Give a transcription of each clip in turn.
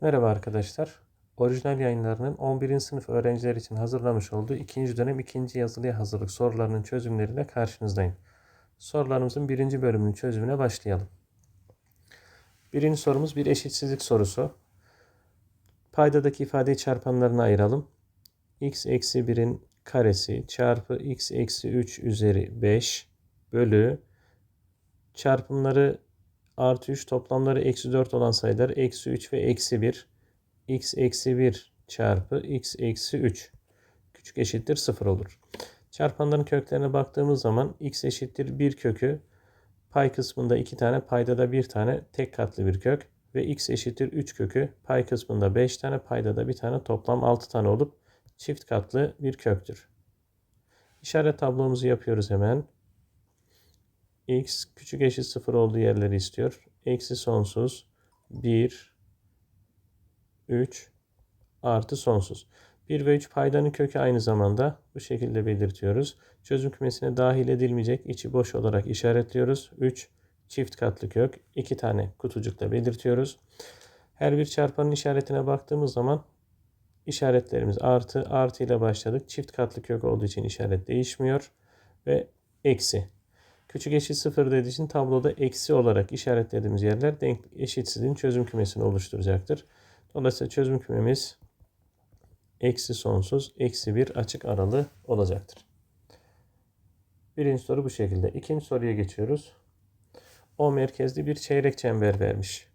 Merhaba arkadaşlar. Orijinal yayınlarının 11. sınıf öğrenciler için hazırlamış olduğu 2. dönem 2. yazılıya hazırlık sorularının çözümleriyle karşınızdayım. Sorularımızın birinci bölümünün çözümüne başlayalım. Birinci sorumuz bir eşitsizlik sorusu. Paydadaki ifadeyi çarpanlarına ayıralım. x eksi 1'in karesi çarpı x eksi 3 üzeri 5 bölü çarpımları artı 3 toplamları eksi 4 olan sayılar eksi 3 ve eksi 1 x eksi 1 çarpı x eksi 3 küçük eşittir 0 olur. Çarpanların köklerine baktığımız zaman x eşittir 1 kökü. Pay kısmında 2 tane payda da 1 tane tek katlı bir kök. Ve x eşittir 3 kökü. Pay kısmında 5 tane payda da bir tane toplam 6 tane olup çift katlı bir köktür. İşaret tablomuzu yapıyoruz hemen x küçük eşit 0 olduğu yerleri istiyor. Eksi sonsuz 1 3 artı sonsuz. 1 ve 3 paydanın kökü aynı zamanda bu şekilde belirtiyoruz. Çözüm kümesine dahil edilmeyecek içi boş olarak işaretliyoruz. 3 çift katlı kök 2 tane kutucukla belirtiyoruz. Her bir çarpanın işaretine baktığımız zaman işaretlerimiz artı artı ile başladık. Çift katlı kök olduğu için işaret değişmiyor ve eksi. Küçük eşit sıfır dediği için tabloda eksi olarak işaretlediğimiz yerler denk eşitsizliğin çözüm kümesini oluşturacaktır. Dolayısıyla çözüm kümemiz eksi sonsuz eksi bir açık aralı olacaktır. Birinci soru bu şekilde. İkinci soruya geçiyoruz. O merkezli bir çeyrek çember vermiş.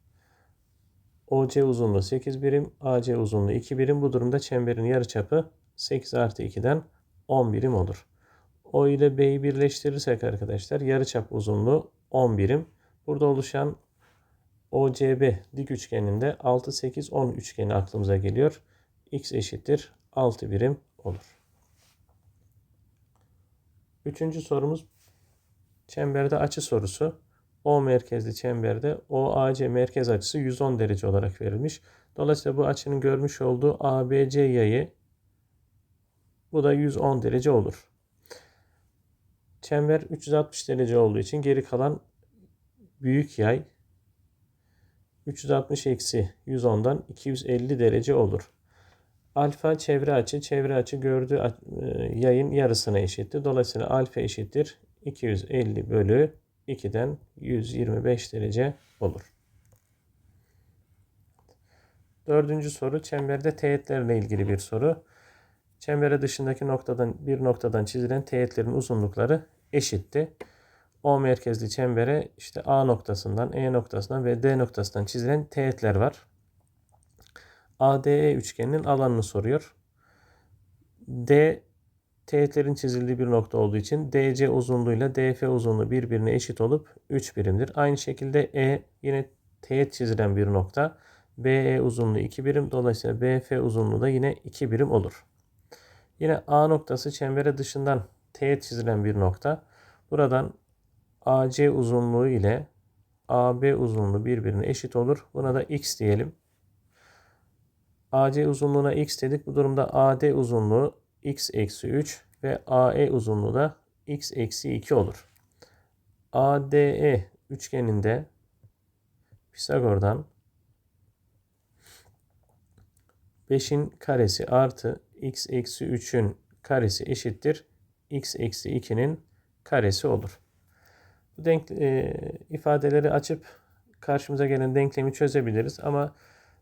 OC uzunluğu 8 birim, AC uzunluğu 2 birim. Bu durumda çemberin yarıçapı 8 artı 2'den 10 birim olur. O ile B'yi birleştirirsek arkadaşlar yarıçap uzunluğu 10 birim. Burada oluşan OCB dik üçgeninde 6, 8, 10 üçgeni aklımıza geliyor. X eşittir 6 birim olur. Üçüncü sorumuz çemberde açı sorusu. O merkezli çemberde OAC merkez açısı 110 derece olarak verilmiş. Dolayısıyla bu açının görmüş olduğu ABC yayı bu da 110 derece olur. Çember 360 derece olduğu için geri kalan büyük yay 360 eksi 110'dan 250 derece olur. Alfa çevre açı, çevre açı gördüğü e, yayın yarısına eşittir. Dolayısıyla alfa eşittir 250 bölü 2'den 125 derece olur. Dördüncü soru çemberde teğetlerle ilgili bir soru. Çembere dışındaki noktadan bir noktadan çizilen teğetlerin uzunlukları eşitti. O merkezli çembere işte A noktasından, E noktasından ve D noktasından çizilen teğetler var. ADE üçgeninin alanını soruyor. D teğetlerin çizildiği bir nokta olduğu için DC uzunluğuyla DF uzunluğu birbirine eşit olup 3 birimdir. Aynı şekilde E yine teğet çizilen bir nokta. BE uzunluğu 2 birim. Dolayısıyla BF uzunluğu da yine 2 birim olur. Yine A noktası çembere dışından teğet çizilen bir nokta. Buradan AC uzunluğu ile AB uzunluğu birbirine eşit olur. Buna da x diyelim. AC uzunluğuna x dedik. Bu durumda AD uzunluğu x eksi 3 ve AE uzunluğu da x eksi 2 olur. ADE üçgeninde Pisagor'dan 5'in karesi artı x eksi 3'ün karesi eşittir. x eksi 2'nin karesi olur. Bu denk e, ifadeleri açıp karşımıza gelen denklemi çözebiliriz ama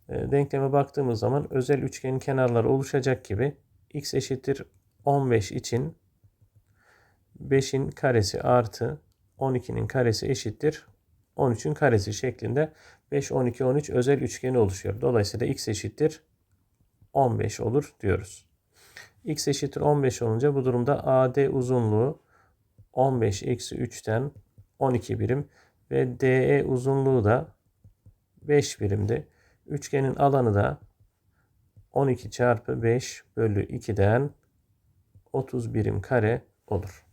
e, denkleme baktığımız zaman özel üçgenin kenarları oluşacak gibi x eşittir 15 için 5'in karesi artı 12'nin karesi eşittir 13'ün karesi şeklinde 5, 12, 13 özel üçgeni oluşuyor. Dolayısıyla x eşittir 15 olur diyoruz. X eşittir 15 olunca bu durumda AD uzunluğu 15 eksi 3'ten 12 birim ve DE uzunluğu da 5 birimdi. Üçgenin alanı da 12 çarpı 5 bölü 2'den 30 birim kare olur.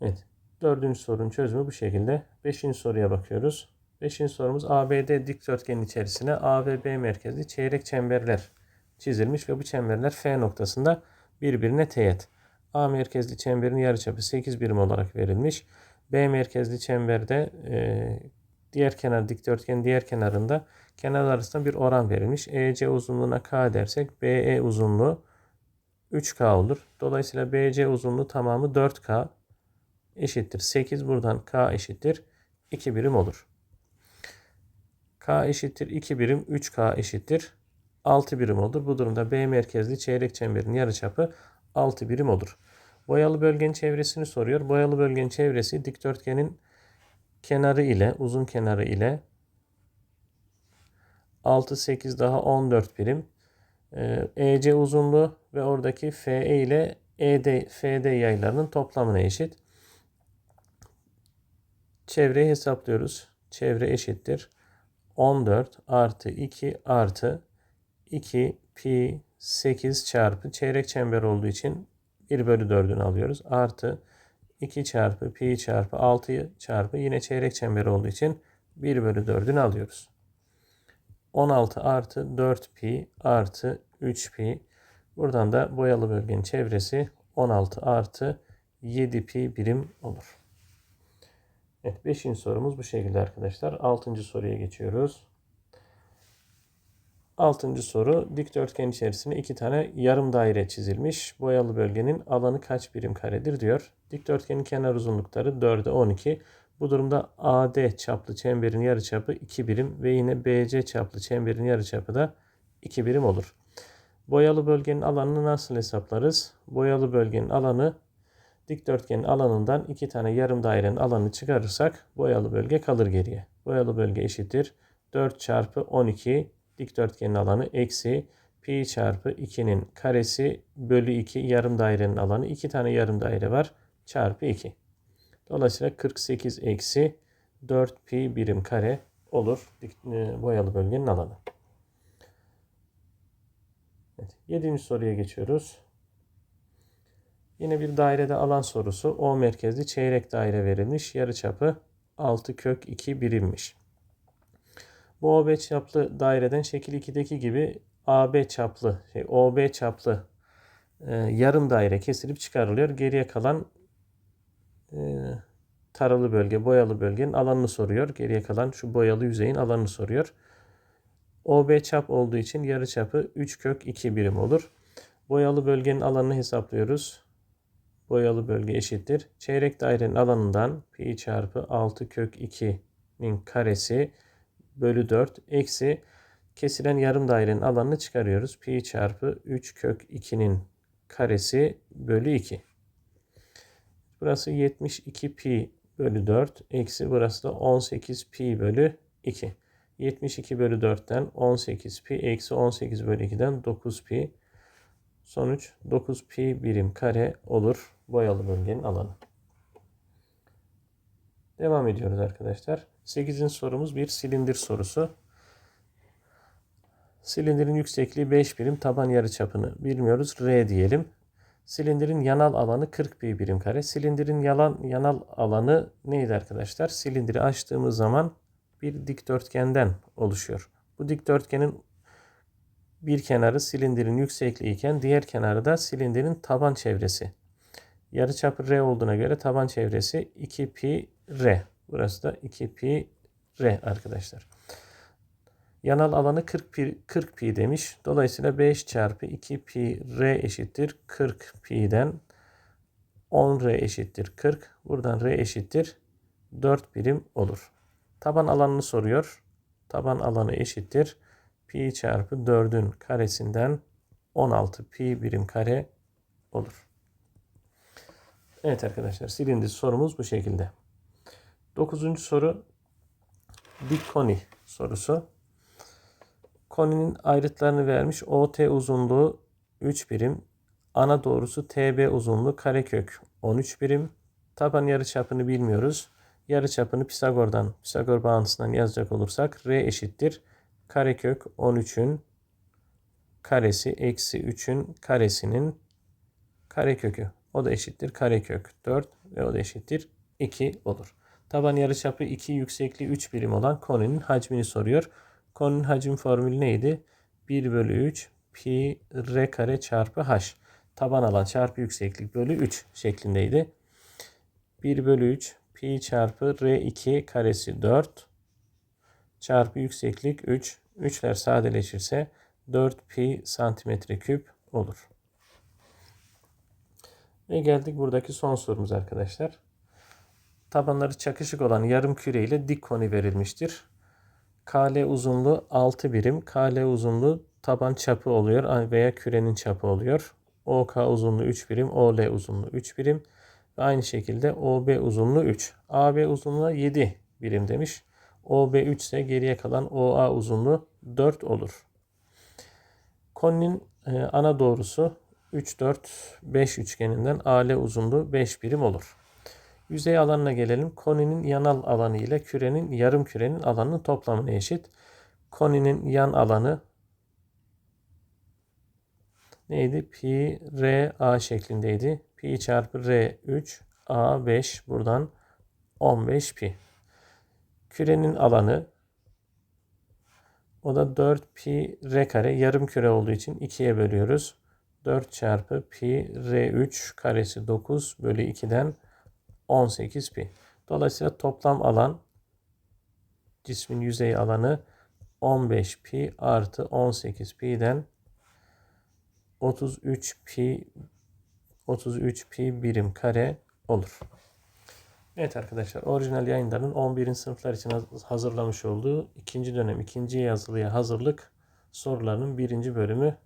Evet. Dördüncü sorunun çözümü bu şekilde. Beşinci soruya bakıyoruz. Beşinci sorumuz ABD dikdörtgenin içerisine A ve B merkezli çeyrek çemberler çizilmiş ve bu çemberler F noktasında birbirine teğet. A merkezli çemberin yarıçapı 8 birim olarak verilmiş. B merkezli çemberde e, diğer kenar dikdörtgen diğer kenarında kenarlar arasında bir oran verilmiş. EC uzunluğuna K dersek BE uzunluğu 3K olur. Dolayısıyla BC uzunluğu tamamı 4K eşittir 8. Buradan K eşittir 2 birim olur. K eşittir 2 birim 3K eşittir 6 birim olur. Bu durumda B merkezli çeyrek çemberin yarıçapı 6 birim olur. Boyalı bölgenin çevresini soruyor. Boyalı bölgenin çevresi dikdörtgenin kenarı ile uzun kenarı ile 6 8 daha 14 birim. Ee, EC uzunluğu ve oradaki FE ile ED FD yaylarının toplamına eşit. Çevreyi hesaplıyoruz. Çevre eşittir. 14 artı 2 artı 2 pi 8 çarpı çeyrek çember olduğu için 1 bölü 4'ünü alıyoruz. Artı 2 çarpı pi çarpı 6 çarpı yine çeyrek çember olduğu için 1 bölü 4'ünü alıyoruz. 16 artı 4 pi artı 3 pi. Buradan da boyalı bölgenin çevresi 16 artı 7 pi birim olur. Evet 5. sorumuz bu şekilde arkadaşlar. 6. soruya geçiyoruz. 6. soru dikdörtgen içerisinde iki tane yarım daire çizilmiş. Boyalı bölgenin alanı kaç birim karedir diyor. Dikdörtgenin kenar uzunlukları 4'e 12. Bu durumda AD çaplı çemberin yarıçapı 2 birim ve yine BC çaplı çemberin yarıçapı da 2 birim olur. Boyalı bölgenin alanını nasıl hesaplarız? Boyalı bölgenin alanı dikdörtgenin alanından iki tane yarım dairenin alanını çıkarırsak boyalı bölge kalır geriye. Boyalı bölge eşittir 4 çarpı 12 dikdörtgenin alanı eksi pi çarpı 2'nin karesi bölü 2 yarım dairenin alanı. 2 tane yarım daire var çarpı 2. Dolayısıyla 48 eksi 4 pi birim kare olur e, boyalı bölgenin alanı. Evet, 7. soruya geçiyoruz. Yine bir dairede alan sorusu. O merkezli çeyrek daire verilmiş. Yarıçapı 6 kök 2 birimmiş. Bu OB çaplı daireden şekil 2'deki gibi AB çaplı, şey, OB çaplı e, yarım daire kesilip çıkarılıyor. Geriye kalan e, taralı bölge, boyalı bölgenin alanını soruyor. Geriye kalan şu boyalı yüzeyin alanını soruyor. OB çap olduğu için yarı çapı 3 kök 2 birim olur. Boyalı bölgenin alanını hesaplıyoruz. Boyalı bölge eşittir. Çeyrek dairenin alanından pi çarpı 6 kök 2'nin karesi bölü 4 eksi kesilen yarım dairenin alanını çıkarıyoruz. Pi çarpı 3 kök 2'nin karesi bölü 2. Burası 72 pi bölü 4 eksi burası da 18 pi bölü 2. 72 bölü 4'ten 18 pi eksi 18 bölü 2'den 9 pi. Sonuç 9 pi birim kare olur boyalı bölgenin alanı. Devam ediyoruz arkadaşlar. 8. sorumuz bir silindir sorusu. Silindirin yüksekliği 5 birim, taban yarıçapını bilmiyoruz. R diyelim. Silindirin yanal alanı 40 pi birim kare. Silindirin yalan, yanal alanı neydi arkadaşlar? Silindiri açtığımız zaman bir dikdörtgenden oluşuyor. Bu dikdörtgenin bir kenarı silindirin yüksekliği iken diğer kenarı da silindirin taban çevresi. Yarıçapı R olduğuna göre taban çevresi 2 pi R. Burası da 2 pi R arkadaşlar. Yanal alanı 40 pi, 40 pi demiş. Dolayısıyla 5 çarpı 2 pi R eşittir 40 pi'den 10 R eşittir 40. Buradan R eşittir 4 birim olur. Taban alanını soruyor. Taban alanı eşittir. Pi çarpı 4'ün karesinden 16 pi birim kare olur. Evet arkadaşlar silindi sorumuz bu şekilde. Dokuzuncu soru dik koni sorusu. Koninin ayrıtlarını vermiş. OT uzunluğu 3 birim. Ana doğrusu TB uzunluğu karekök 13 birim. Taban yarıçapını bilmiyoruz. Yarıçapını Pisagor'dan, Pisagor bağıntısından yazacak olursak R eşittir. Karekök 13'ün karesi eksi 3'ün karesinin karekökü. O da eşittir karekök 4 ve o da eşittir 2 olur. Taban yarıçapı 2, yüksekliği 3 birim olan koninin hacmini soruyor. Koninin hacim formülü neydi? 1 bölü 3 pi r kare çarpı h. Taban alan çarpı yükseklik bölü 3 şeklindeydi. 1 bölü 3 pi çarpı r2 karesi 4 çarpı yükseklik 3. 3'ler sadeleşirse 4 pi santimetre küp olur. Ve geldik buradaki son sorumuz arkadaşlar. Tabanları çakışık olan yarım küre ile dik koni verilmiştir. KL uzunluğu 6 birim. KL uzunluğu taban çapı oluyor veya kürenin çapı oluyor. OK uzunluğu 3 birim. OL uzunluğu 3 birim. Ve aynı şekilde OB uzunluğu 3. AB uzunluğu 7 birim demiş. OB 3 ise geriye kalan OA uzunluğu 4 olur. Koninin e, ana doğrusu 3, 4, 5 üçgeninden AL uzunluğu 5 birim olur. Yüzey alanına gelelim. Koninin yanal alanı ile kürenin yarım kürenin alanının toplamına eşit. Koninin yan alanı neydi? Pi r a şeklindeydi. Pi çarpı r 3 a 5 buradan 15 pi. Kürenin alanı o da 4 pi r kare yarım küre olduğu için 2'ye bölüyoruz. 4 çarpı pi r3 karesi 9 bölü 2'den 18 pi. Dolayısıyla toplam alan cismin yüzey alanı 15 pi artı 18 pi'den 33 pi 33 pi birim kare olur. Evet arkadaşlar orijinal yayınlarının 11. sınıflar için hazırlamış olduğu ikinci dönem ikinci yazılıya hazırlık sorularının birinci bölümü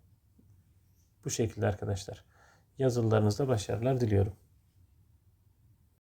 bu şekilde arkadaşlar. Yazılarınızda başarılar diliyorum.